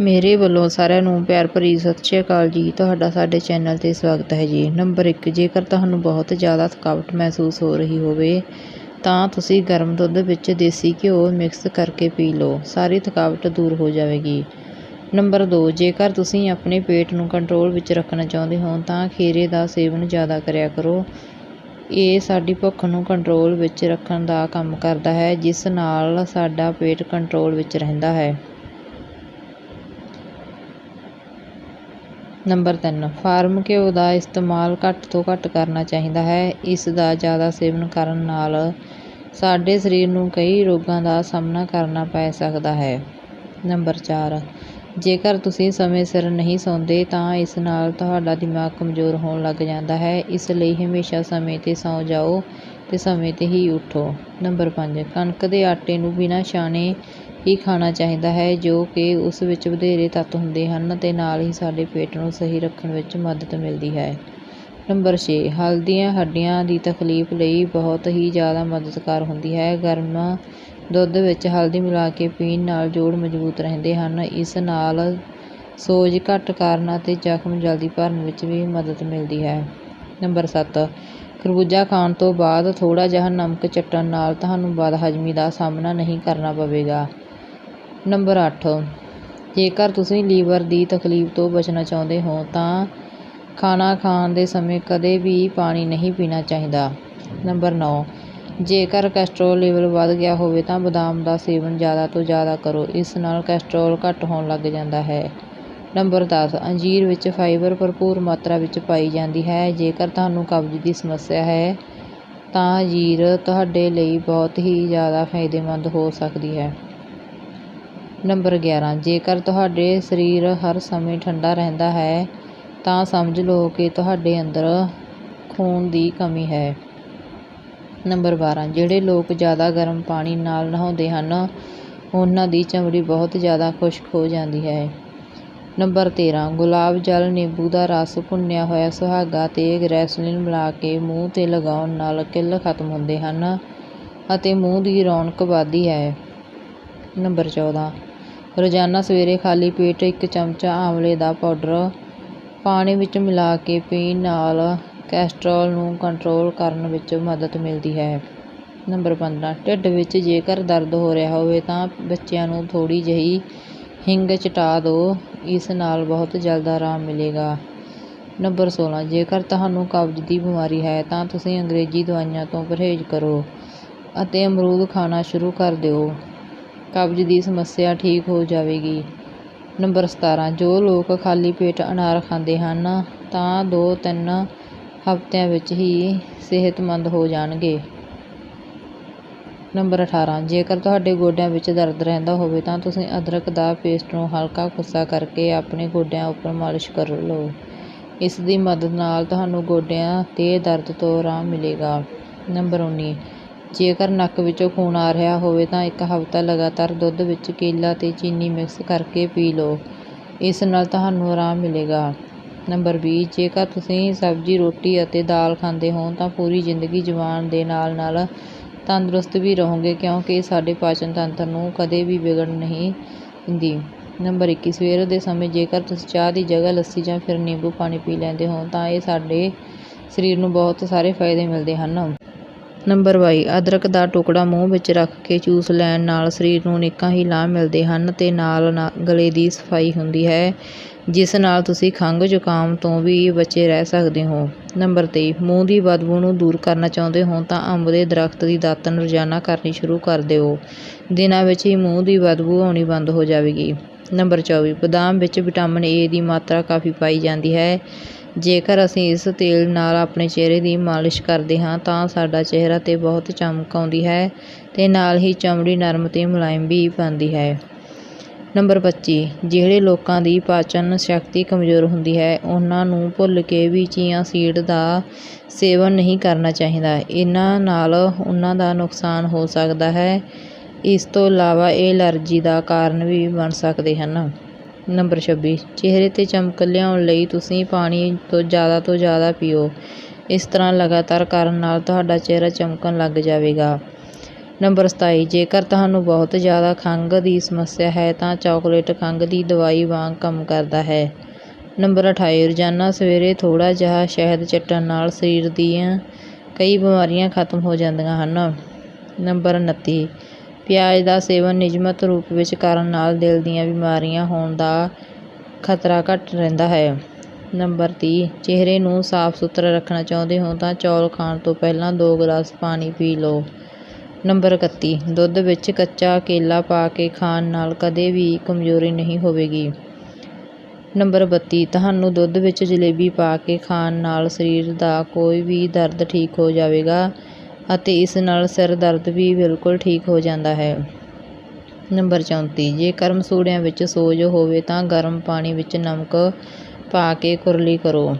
ਮੇਰੇ ਵੱਲੋਂ ਸਾਰਿਆਂ ਨੂੰ ਪਿਆਰ ਭਰੀ ਸਤਿ ਸ਼੍ਰੀ ਅਕਾਲ ਜੀ। ਤੁਹਾਡਾ ਸਾਡੇ ਚੈਨਲ 'ਤੇ ਸਵਾਗਤ ਹੈ ਜੀ। ਨੰਬਰ 1 ਜੇਕਰ ਤੁਹਾਨੂੰ ਬਹੁਤ ਜ਼ਿਆਦਾ ਥਕਾਵਟ ਮਹਿਸੂਸ ਹੋ ਰਹੀ ਹੋਵੇ, ਤਾਂ ਤੁਸੀਂ ਗਰਮ ਦੁੱਧ ਵਿੱਚ ਦੇਸੀ ਘਿਓ ਮਿਕਸ ਕਰਕੇ ਪੀ ਲਓ। ਸਾਰੀ ਥਕਾਵਟ ਦੂਰ ਹੋ ਜਾਵੇਗੀ। ਨੰਬਰ 2 ਜੇਕਰ ਤੁਸੀਂ ਆਪਣੇ ਪੇਟ ਨੂੰ ਕੰਟਰੋਲ ਵਿੱਚ ਰੱਖਣਾ ਚਾਹੁੰਦੇ ਹੋ, ਤਾਂ ਖੀਰੇ ਦਾ ਸੇਵਨ ਜ਼ਿਆਦਾ ਕਰਿਆ ਕਰੋ। ਇਹ ਸਾਡੀ ਭੁੱਖ ਨੂੰ ਕੰਟਰੋਲ ਵਿੱਚ ਰੱਖਣ ਦਾ ਕੰਮ ਕਰਦਾ ਹੈ, ਜਿਸ ਨਾਲ ਸਾਡਾ ਪੇਟ ਕੰਟਰੋਲ ਵਿੱਚ ਰਹਿੰਦਾ ਹੈ। ਨੰਬਰ ਤਿੰਨ, ਫਾਰਮ ਘਿਓ ਦਾ ਇਸਤੇਮਾਲ ਘੱਟ ਤੋਂ ਘੱਟ ਕਰਨਾ ਚਾਹੀਦਾ ਹੈ। ਇਸ ਦਾ ਜ਼ਿਆਦਾ ਸੇਵਨ ਕਰਨ ਨਾਲ ਸਾਡੇ ਸਰੀਰ ਨੂੰ ਕਈ ਰੋਗਾਂ ਦਾ ਸਾਹਮਣਾ ਕਰਨਾ ਪੈ ਸਕਦਾ ਹੈ। ਨੰਬਰ 4 ਜੇਕਰ ਤੁਸੀਂ ਸਮੇਂ ਸਿਰ ਨਹੀਂ ਸੌਂਦੇ ਤਾਂ ਇਸ ਨਾਲ ਤੁਹਾਡਾ ਦਿਮਾਗ ਕਮਜ਼ੋਰ ਹੋਣ ਲੱਗ ਜਾਂਦਾ ਹੈ। ਇਸ ਲਈ ਹਮੇਸ਼ਾ ਸਮੇਂ 'ਤੇ ਸੌਂ ਜਾਓ ਤੇ ਸਮੇਂ 'ਤੇ ਹੀ ਉੱਠੋ। ਨੰਬਰ 5 ਕਣਕ ਦੇ ਆਟੇ ਨੂੰ ਬਿਨਾਂ ਛਾਣੇ ਹੀ ਖਾਣਾ ਚਾਹੀਦਾ ਹੈ, ਜੋ ਕਿ ਉਸ ਵਿੱਚ ਵਧੇਰੇ ਤੱਤ ਹੁੰਦੇ ਹਨ ਅਤੇ ਨਾਲ ਹੀ ਸਾਡੇ ਪੇਟ ਨੂੰ ਸਹੀ ਰੱਖਣ ਵਿੱਚ ਮਦਦ ਮਿਲਦੀ ਹੈ। ਨੰਬਰ ਛੇ, ਹਲਦੀਆਂ ਹੱਡੀਆਂ ਦੀ ਤਕਲੀਫ ਲਈ ਬਹੁਤ ਹੀ ਜ਼ਿਆਦਾ ਮਦਦਗਾਰ ਹੁੰਦੀ ਹੈ। ਗਰਮ ਦੁੱਧ ਵਿੱਚ ਹਲਦੀ ਮਿਲਾ ਕੇ ਪੀਣ ਨਾਲ ਜੋੜ ਮਜ਼ਬੂਤ ਰਹਿੰਦੇ ਹਨ। ਇਸ ਨਾਲ ਸੋਜ ਘੱਟ ਕਰਨ ਅਤੇ ਜ਼ਖਮ ਜਲਦੀ ਭਰਨ ਵਿੱਚ ਵੀ ਮਦਦ ਮਿਲਦੀ ਹੈ। ਨੰਬਰ 7 ਖਰਬੂਜਾ ਖਾਣ ਤੋਂ ਬਾਅਦ ਥੋੜ੍ਹਾ ਜਿਹਾ ਨਮਕ ਚੱਟਣ ਨਾਲ ਤੁਹਾਨੂੰ ਬਦਹਜ਼ਮੀ ਦਾ ਸਾਹਮਣਾ ਨਹੀਂ ਕਰਨਾ ਪਵੇਗਾ। ਨੰਬਰ 8 ਜੇਕਰ ਤੁਸੀਂ ਲੀਵਰ ਦੀ ਤਕਲੀਫ ਤੋਂ ਬਚਣਾ ਚਾਹੁੰਦੇ ਹੋ, ਤਾਂ ਖਾਣਾ ਖਾਣ ਦੇ ਸਮੇਂ ਕਦੇ ਵੀ ਪਾਣੀ ਨਹੀਂ ਪੀਣਾ ਚਾਹੀਦਾ। ਨੰਬਰ 9 ਜੇਕਰ ਕੈਸਟਰੋਲ ਲੈਵਲ ਵੱਧ ਗਿਆ ਹੋਵੇ, ਤਾਂ ਬਦਾਮ ਦਾ ਸੇਵਨ ਜ਼ਿਆਦਾ ਤੋਂ ਜ਼ਿਆਦਾ ਕਰੋ। ਇਸ ਨਾਲ ਕੈਸਟਰੋਲ ਘੱਟ ਹੋਣ ਲੱਗ ਜਾਂਦਾ ਹੈ। ਨੰਬਰ 10 ਅੰਜੀਰ ਵਿੱਚ ਫਾਈਬਰ ਭਰਪੂਰ ਮਾਤਰਾ ਵਿੱਚ ਪਾਈ ਜਾਂਦੀ ਹੈ। ਜੇਕਰ ਤੁਹਾਨੂੰ ਕਬਜ਼ ਦੀ ਸਮੱਸਿਆ ਹੈ, ਤਾਂ ਅੰਜੀਰ ਤੁਹਾਡੇ ਲਈ ਬਹੁਤ ਹੀ ਜ਼ਿਆਦਾ ਫਾਇਦੇਮੰਦ ਹੋ ਸਕਦੀ ਹੈ। ਨੰਬਰ 11 ਜੇਕਰ ਤੁਹਾਡੇ ਸਰੀਰ ਹਰ ਸਮੇਂ ਠੰਡਾ ਰਹਿੰਦਾ ਹੈ, ਤਾਂ ਸਮਝ ਲਓ ਕਿ ਤੁਹਾਡੇ ਅੰਦਰ ਖੂਨ ਦੀ ਕਮੀ ਹੈ। ਨੰਬਰ 12 ਜਿਹੜੇ ਲੋਕ ਜ਼ਿਆਦਾ ਗਰਮ ਪਾਣੀ ਨਾਲ ਨਹਾਉਂਦੇ ਹਨ, ਉਹਨਾਂ ਦੀ ਚਮੜੀ ਬਹੁਤ ਜ਼ਿਆਦਾ ਖੁਸ਼ਕ ਹੋ ਜਾਂਦੀ ਹੈ। ਨੰਬਰ 13 ਗੁਲਾਬ ਜਲ ਨਿੰਬੂ ਦਾ ਰਸ ਭੁੰਨਿਆ ਹੋਇਆ ਸੁਹਾਗਾ ਤੇ ਗ੍ਰੈਸਲਿਨ ਮਿਲਾ ਕੇ ਮੂੰਹ 'ਤੇ ਲਗਾਉਣ ਨਾਲ ਕਿੱਲ ਖਤਮ ਹੁੰਦੇ ਹਨ ਅਤੇ ਮੂੰਹ ਦੀ ਰੌਣਕ ਵੱਧਦੀ ਹੈ। ਨੰਬਰ 14 ਰੋਜ਼ਾਨਾ ਸਵੇਰੇ ਖਾਲੀ ਪੇਟ ਇੱਕ ਚਮਚਾ ਆਂਵਲੇ ਦਾ ਪਾਊਡਰ ਪਾਣੀ ਵਿੱਚ ਮਿਲਾ ਕੇ ਪੀਣ ਨਾਲ ਕੈਸਟਰੋਲ ਨੂੰ ਕੰਟਰੋਲ ਕਰਨ ਵਿੱਚ ਮਦਦ ਮਿਲਦੀ ਹੈ। ਨੰਬਰ 15 ਢਿੱਡ ਵਿੱਚ ਜੇਕਰ ਦਰਦ ਹੋ ਰਿਹਾ ਹੋਵੇ ਤਾਂ ਬੱਚਿਆਂ ਨੂੰ ਥੋੜ੍ਹੀ ਜਿਹੀ ਹਿੰਗ ਚਟਾ ਦਿਓ, ਇਸ ਨਾਲ ਬਹੁਤ ਜਲਦ ਆਰਾਮ ਮਿਲੇਗਾ। ਨੰਬਰ 16 ਜੇਕਰ ਤੁਹਾਨੂੰ ਕਬਜ਼ ਦੀ ਬਿਮਾਰੀ ਹੈ ਤਾਂ ਤੁਸੀਂ ਅੰਗਰੇਜ਼ੀ ਦਵਾਈਆਂ ਤੋਂ ਪਰਹੇਜ਼ ਕਰੋ ਅਤੇ ਅਮਰੂਦ ਖਾਣਾ ਸ਼ੁਰੂ ਕਰ ਦਿਓ। ਕਬਜ਼ ਦੀ ਸਮੱਸਿਆ ਠੀਕ ਹੋ ਜਾਵੇਗੀ। ਨੰਬਰ 17 ਜੋ ਲੋਕ ਖਾਲੀ ਪੇਟ ਅਨਾਰ ਖਾਂਦੇ ਹਨ, ਤਾਂ ਦੋ ਤਿੰਨ ਹਫ਼ਤਿਆਂ ਵਿੱਚ ਹੀ ਸਿਹਤਮੰਦ ਹੋ ਜਾਣਗੇ। ਨੰਬਰ 18 ਜੇਕਰ ਤੁਹਾਡੇ ਗੋਡਿਆਂ ਵਿੱਚ ਦਰਦ ਰਹਿੰਦਾ ਹੋਵੇ, ਤਾਂ ਤੁਸੀਂ ਅਦਰਕ ਦਾ ਪੇਸਟ ਨੂੰ ਹਲਕਾ ਖੁੱਸਾ ਕਰਕੇ ਆਪਣੇ ਗੋਡਿਆਂ ਉੱਪਰ ਮਾਲਿਸ਼ ਕਰ ਲਓ। ਇਸ ਦੀ ਮਦਦ ਨਾਲ ਤੁਹਾਨੂੰ ਗੋਡਿਆਂ 'ਤੇ ਦਰਦ ਤੋਂ ਆਰਾਮ ਮਿਲੇਗਾ। ਨੰਬਰ 19 ਜੇਕਰ ਨੱਕ ਵਿੱਚੋਂ ਖੂਨ ਆ ਰਿਹਾ ਹੋਵੇ ਤਾਂ ਇੱਕ ਹਫ਼ਤਾ ਲਗਾਤਾਰ ਦੁੱਧ ਵਿੱਚ ਕੇਲਾ ਅਤੇ ਚੀਨੀ ਮਿਕਸ ਕਰਕੇ ਪੀ ਲਓ। ਇਸ ਨਾਲ ਤੁਹਾਨੂੰ ਆਰਾਮ ਮਿਲੇਗਾ। ਨੰਬਰ ਵੀਹ ਜੇਕਰ ਤੁਸੀਂ ਸਬਜ਼ੀ, ਰੋਟੀ ਅਤੇ ਦਾਲ ਖਾਂਦੇ ਹੋ ਤਾਂ ਪੂਰੀ ਜ਼ਿੰਦਗੀ ਜਵਾਨ ਦੇ ਨਾਲ ਨਾਲ ਤੰਦਰੁਸਤ ਵੀ ਰਹੋਗੇ ਕਿਉਂਕਿ ਸਾਡੇ ਪਾਚਨ ਤੰਤਰ ਨੂੰ ਕਦੇ ਵੀ ਵਿਗੜ ਨਹੀਂ ਦਿੰਦੀ। ਨੰਬਰ 21 ਸਵੇਰ ਦੇ ਸਮੇਂ ਜੇਕਰ ਤੁਸੀਂ ਚਾਹ ਦੀ ਜਗ੍ਹਾ ਲੱਸੀ ਜਾਂ ਫਿਰ ਨਿੰਬੂ ਪਾਣੀ ਪੀ ਲੈਂਦੇ ਹੋ ਤਾਂ ਇਹ ਸਾਡੇ ਸਰੀਰ ਨੂੰ ਬਹੁਤ ਸਾਰੇ ਫਾਇਦੇ ਮਿਲਦੇ ਹਨ। ਨੰਬਰ 22 ਅਦਰਕ ਦਾ ਟੁਕੜਾ ਮੂੰਹ ਵਿੱਚ ਰੱਖ ਕੇ ਚੂਸ ਲੈਣ ਨਾਲ ਸਰੀਰ ਨੂੰ ਅਨੇਕਾਂ ਹੀ ਲਾਭ ਮਿਲਦੇ ਹਨ ਤੇ ਨਾਲ ਗਲੇ ਦੀ ਸਫ਼ਾਈ ਹੁੰਦੀ ਹੈ, ਜਿਸ ਨਾਲ ਤੁਸੀਂ ਖੰਘ ਜ਼ੁਕਾਮ ਤੋਂ ਵੀ ਬਚੇ ਰਹਿ ਸਕਦੇ ਹੋ। ਨੰਬਰ 23 ਮੂੰਹ ਦੀ ਬਦਬੂ ਨੂੰ ਦੂਰ ਕਰਨਾ ਚਾਹੁੰਦੇ ਹੋ ਤਾਂ ਅੰਬ ਦੇ ਦਰਖਤ ਦੀ ਦਾਤਣ ਰੋਜ਼ਾਨਾ ਕਰਨੀ ਸ਼ੁਰੂ ਕਰ ਦਿਓ। ਦਿਨਾਂ ਵਿੱਚ ਹੀ ਮੂੰਹ ਦੀ ਬਦਬੂ ਆਉਣੀ ਬੰਦ ਹੋ ਜਾਵੇਗੀ। ਨੰਬਰ 24 ਬਦਾਮ ਵਿੱਚ ਵਿਟਾਮਿਨ ਏ ਦੀ ਮਾਤਰਾ ਕਾਫੀ ਪਾਈ ਜਾਂਦੀ ਹੈ। ਜੇਕਰ ਅਸੀਂ ਇਸ ਤੇਲ ਨਾਲ ਆਪਣੇ ਚਿਹਰੇ ਦੀ ਮਾਲਿਸ਼ ਕਰਦੇ ਹਾਂ, ਤਾਂ ਸਾਡਾ ਚਿਹਰਾ 'ਤੇ ਬਹੁਤ ਚਮਕ ਆਉਂਦੀ ਹੈ ਅਤੇ ਨਾਲ ਹੀ ਚਮੜੀ ਨਰਮ ਅਤੇ ਮੁਲਾਇਮ ਵੀ ਬਣਦੀ ਹੈ। ਨੰਬਰ 25 ਜਿਹੜੇ ਲੋਕਾਂ ਦੀ ਪਾਚਨ ਸ਼ਕਤੀ ਕਮਜ਼ੋਰ ਹੁੰਦੀ ਹੈ, ਉਹਨਾਂ ਨੂੰ ਭੁੱਲ ਕੇ ਵੀ ਚੀਆ ਸੀਡ ਦਾ ਸੇਵਨ ਨਹੀਂ ਕਰਨਾ ਚਾਹੀਦਾ। ਇਹਨਾਂ ਨਾਲ ਉਹਨਾਂ ਦਾ ਨੁਕਸਾਨ ਹੋ ਸਕਦਾ ਹੈ। ਇਸ ਤੋਂ ਇਲਾਵਾ ਇਹ ਐਲਰਜੀ ਦਾ ਕਾਰਨ ਵੀ ਬਣ ਸਕਦੇ ਹਨ। ਨੰਬਰ 26 ਚਿਹਰੇ 'ਤੇ ਚਮਕ ਲਿਆਉਣ ਲਈ ਤੁਸੀਂ ਪਾਣੀ ਤੋਂ ਜ਼ਿਆਦਾ ਤੋਂ ਜ਼ਿਆਦਾ ਪੀਓ। ਇਸ ਤਰ੍ਹਾਂ ਲਗਾਤਾਰ ਕਰਨ ਨਾਲ ਤੁਹਾਡਾ ਚਿਹਰਾ ਚਮਕਣ ਲੱਗ ਜਾਵੇਗਾ। ਨੰਬਰ 27 ਜੇਕਰ ਤੁਹਾਨੂੰ ਬਹੁਤ ਜ਼ਿਆਦਾ ਖੰਘ ਦੀ ਸਮੱਸਿਆ ਹੈ ਤਾਂ ਚਾਕਲੇਟ ਖੰਘ ਦੀ ਦਵਾਈ ਵਾਂਗ ਕੰਮ ਕਰਦਾ ਹੈ। ਨੰਬਰ 28 ਰੋਜ਼ਾਨਾ ਸਵੇਰੇ ਥੋੜ੍ਹਾ ਜਿਹਾ ਸ਼ਹਿਦ ਚੱਟਣ ਨਾਲ ਸਰੀਰ ਦੀਆਂ ਕਈ ਬਿਮਾਰੀਆਂ ਖਤਮ ਹੋ ਜਾਂਦੀਆਂ ਹਨ। ਨੰਬਰ 29 ਪਿਆਜ਼ ਦਾ ਸੇਵਨ ਨਿਯਮਤ ਰੂਪ ਵਿੱਚ ਕਰਨ ਨਾਲ ਦਿਲ ਦੀਆਂ ਬਿਮਾਰੀਆਂ ਹੋਣ ਦਾ ਖਤਰਾ ਘੱਟ ਰਹਿੰਦਾ ਹੈ। ਨੰਬਰ 30 ਚਿਹਰੇ ਨੂੰ ਸਾਫ਼ ਸੁਥਰਾ ਰੱਖਣਾ ਚਾਹੁੰਦੇ ਹੋ ਤਾਂ ਚੌਲ ਖਾਣ ਤੋਂ ਪਹਿਲਾਂ ਦੋ ਗਲਾਸ ਪਾਣੀ ਪੀ ਲਓ। ਨੰਬਰ 31 ਦੁੱਧ ਵਿੱਚ ਕੱਚਾ ਕੇਲਾ ਪਾ ਕੇ ਖਾਣ ਨਾਲ ਕਦੇ ਵੀ ਕਮਜ਼ੋਰੀ ਨਹੀਂ ਹੋਵੇਗੀ। ਨੰਬਰ 32 ਤੁਹਾਨੂੰ ਦੁੱਧ ਵਿੱਚ ਜਲੇਬੀ ਪਾ ਕੇ ਖਾਣ ਨਾਲ ਸਰੀਰ ਦਾ ਕੋਈ ਵੀ ਦਰਦ ਠੀਕ ਹੋ ਜਾਵੇਗਾ। ਅਤੇ ਇਸ ਨਾਲ ਸਿਰ ਦਰਦ ਵੀ ਬਿਲਕੁਲ ਠੀਕ ਹੋ ਜਾਂਦਾ ਹੈ। ਨੰਬਰ 34 ਜੇਕਰ ਮਸੂੜਿਆਂ ਵਿੱਚ ਸੋਜ ਹੋਵੇ ਤਾਂ ਗਰਮ ਪਾਣੀ ਵਿੱਚ ਨਮਕ ਪਾ ਕੇ ਕੁਰਲੀ ਕਰੋ।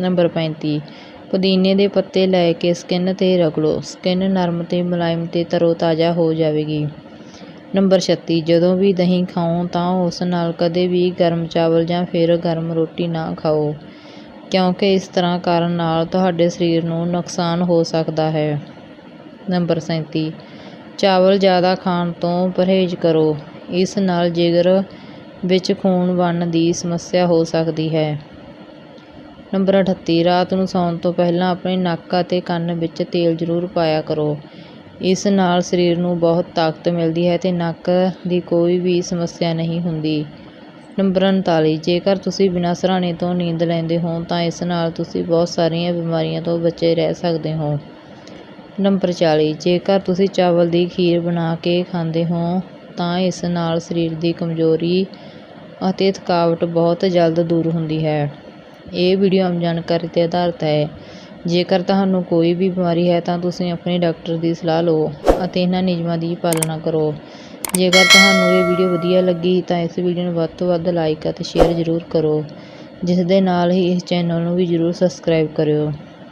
ਨੰਬਰ 35 ਪੁਦੀਨੇ ਦੇ ਪੱਤੇ ਲੈ ਕੇ ਸਕਿਨ 'ਤੇ ਰਗੜੋ ਸਕਿਨ ਨਰਮ ਤੇ ਮੁਲਾਇਮ ਤੇ ਤਰੋ-ਤਾਜ਼ਾ ਹੋ ਜਾਵੇਗੀ। ਨੰਬਰ 36 ਜਦੋਂ ਵੀ ਦਹੀਂ ਖਾਓ ਤਾਂ ਉਸ ਨਾਲ ਕਦੇ ਵੀ ਗਰਮ ਚਾਵਲ ਜਾਂ ਫਿਰ ਗਰਮ ਰੋਟੀ ਨਾ ਖਾਓ, ਕਿਉਂਕਿ ਇਸ ਤਰ੍ਹਾਂ ਕਰਨ ਨਾਲ ਤੁਹਾਡੇ ਸਰੀਰ ਨੂੰ ਨੁਕਸਾਨ ਹੋ ਸਕਦਾ ਹੈ। ਨੰਬਰ 37 ਚਾਵਲ ਜ਼ਿਆਦਾ ਖਾਣ ਤੋਂ ਪਰਹੇਜ਼ ਕਰੋ। ਇਸ ਨਾਲ ਜਿਗਰ ਵਿੱਚ ਖੂਨ ਬਣਨ ਦੀ ਸਮੱਸਿਆ ਹੋ ਸਕਦੀ ਹੈ। ਨੰਬਰ 38 ਰਾਤ ਨੂੰ ਸੌਣ ਤੋਂ ਪਹਿਲਾਂ ਆਪਣੇ ਨੱਕ ਅਤੇ ਕੰਨ ਵਿੱਚ ਤੇਲ ਜ਼ਰੂਰ ਪਾਇਆ ਕਰੋ। ਇਸ ਨਾਲ ਸਰੀਰ ਨੂੰ ਬਹੁਤ ਤਾਕਤ ਮਿਲਦੀ ਹੈ ਤੇ ਨੱਕ ਦੀ ਕੋਈ ਵੀ ਸਮੱਸਿਆ ਨਹੀਂ ਹੁੰਦੀ। ਨੰਬਰ 39 ਜੇਕਰ ਤੁਸੀਂ ਬਿਨਾਂ ਸਰਾਣੇ ਤੋਂ ਨੀਂਦ ਲੈਂਦੇ ਹੋ ਤਾਂ ਇਸ ਨਾਲ ਤੁਸੀਂ ਬਹੁਤ ਸਾਰੀਆਂ ਬਿਮਾਰੀਆਂ ਤੋਂ ਬਚੇ ਰਹਿ ਸਕਦੇ ਹੋ। ਨੰਬਰ 40 ਜੇਕਰ ਤੁਸੀਂ ਚਾਵਲ ਦੀ ਖੀਰ ਬਣਾ ਕੇ ਖਾਂਦੇ ਹੋ, ਤਾਂ ਇਸ ਨਾਲ ਸਰੀਰ ਦੀ ਕਮਜ਼ੋਰੀ ਅਤੇ ਥਕਾਵਟ ਬਹੁਤ ਜਲਦ ਦੂਰ ਹੁੰਦੀ ਹੈ। ਇਹ ਵੀਡੀਓ ਆਮ ਜਾਣਕਾਰੀ 'ਤੇ ਆਧਾਰਿਤ ਹੈ। ਜੇਕਰ ਤੁਹਾਨੂੰ ਕੋਈ ਵੀ ਬਿਮਾਰੀ ਹੈ, ਤਾਂ ਤੁਸੀਂ ਆਪਣੇ ਡਾਕਟਰ ਦੀ ਸਲਾਹ ਲਓ ਅਤੇ ਇਹਨਾਂ ਨਿਯਮਾਂ ਦੀ ਪਾਲਣਾ ਕਰੋ। ਜੇਕਰ ਤੁਹਾਨੂੰ ਇਹ ਵੀਡੀਓ ਵਧੀਆ ਲੱਗੀ, ਤਾਂ ਇਸ ਵੀਡੀਓ ਨੂੰ ਵੱਧ ਤੋਂ ਵੱਧ ਲਾਈਕ ਅਤੇ ਸ਼ੇਅਰ ਜ਼ਰੂਰ ਕਰੋ, ਜਿਸ ਦੇ ਨਾਲ ਹੀ ਇਸ ਚੈਨਲ ਨੂੰ ਵੀ ਜ਼ਰੂਰ ਸਬਸਕ੍ਰਾਈਬ ਕਰਿਓ।